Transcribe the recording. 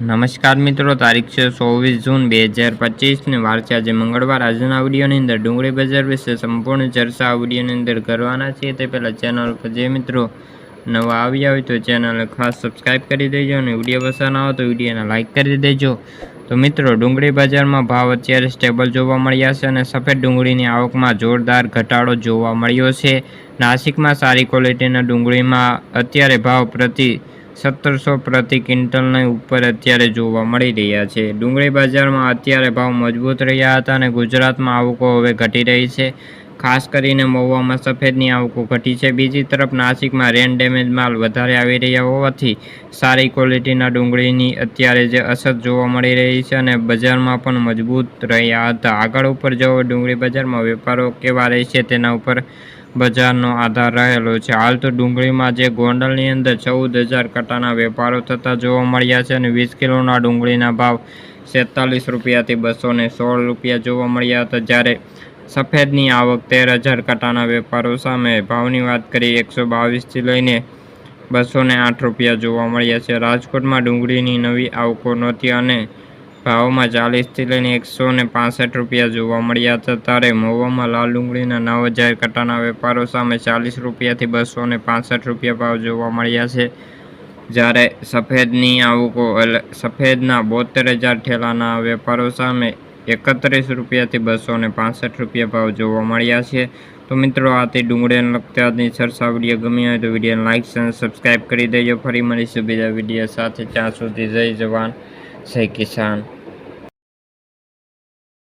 નમસ્કાર મિત્રો, તારીખ છે ચોવીસ જૂન બે હજાર પચીસને. વાર આજે મંગળવાર. આજના વિડીયોની અંદર ડુંગળી બજાર વિશે સંપૂર્ણ ચર્ચા આ વિડીયોની અંદર કરવાના છીએ. તે પહેલાં ચેનલ પર જે મિત્રો નવા આવ્યા હોય તો ચેનલને ખાસ સબસ્ક્રાઈબ કરી દેજો અને વીડિયો પસંદ આવે તો વિડીયોને લાઇક કરી દેજો. તો મિત્રો, ડુંગળી બજારમાં ભાવ અત્યારે સ્ટેબલ જોવા મળ્યા છે અને સફેદ ડુંગળીની આવકમાં જોરદાર ઘટાડો જોવા મળ્યો છે. નાસિકમાં સારી ક્વોલિટીના ડુંગળીમાં અત્યારે ભાવ પ્રતિ સત્તરસો પ્રતિ ક્વિન્ટલની ઉપર અત્યારે જોવા મળી રહ્યા છે. ડુંગળી બજારમાં અત્યારે ભાવ મજબૂત રહ્યા હતા અને ગુજરાતમાં આવકો હવે ઘટી રહી છે. ખાસ કરીને મહુવામાં સફેદની આવકો ઘટી છે. બીજી તરફ નાસિકમાં રેન ડેમેજ માલ વધારે આવી રહ્યા હોવાથી સારી ક્વોલિટીના ડુંગળીની અત્યારે જે અસર જોવા મળી રહી છે અને બજારમાં પણ મજબૂત રહ્યા હતા. આગળ ઉપર જવો ડુંગળી બજારમાં વેપારો કેવા રહેશે તેના ઉપર બજારનો આધાર રહેલો છે. હાલ તો ડુંગળીમાં જે ગોંડલની અંદર ચૌદ હજાર કટાના વેપારો થતા જોવા મળ્યા છે અને વીસ કિલોના ડુંગળીના ભાવ સેતાલીસ રૂપિયાથી બસો સોળ રૂપિયા જોવા મળ્યા હતા. જ્યારે સફેદની આવક તેર હજાર કટાના વેપારો સામે ભાવની વાત કરીએ, એકસો બાવીસથી લઈને બસો આઠ રૂપિયા જોવા મળ્યા છે. રાજકોટમાં ડુંગળીની નવી આવકો નહોતી અને ભાવમાં ચાલીસથી લઈને એકસો ને પાસઠ રૂપિયા જોવા મળ્યા હતા. ત્યારે મહુવામાં લાલ ડુંગળીના નવ હજાર કટાના વેપારો સામે ચાલીસ રૂપિયાથી બસો ને પાસઠ રૂપિયા ભાવ જોવા મળ્યા છે. જ્યારે સફેદની આવકો સફેદના બોતેર હજાર ઠેલાના વેપારો સામે એકત્રીસ રૂપિયાથી બસો ને પાસઠ રૂપિયા ભાવ જોવા મળ્યા છે. તો મિત્રો આથી ડુંગળીને લગતા આજની સરસા વીડિયો ગમી હોય તો વિડીયોને લાઇક અને સબસ્ક્રાઈબ કરી દેજો. ફરી મળીશું બીજા વીડિયો સાથે. ત્યાં સુધી જય જવાન, જય કિસાન.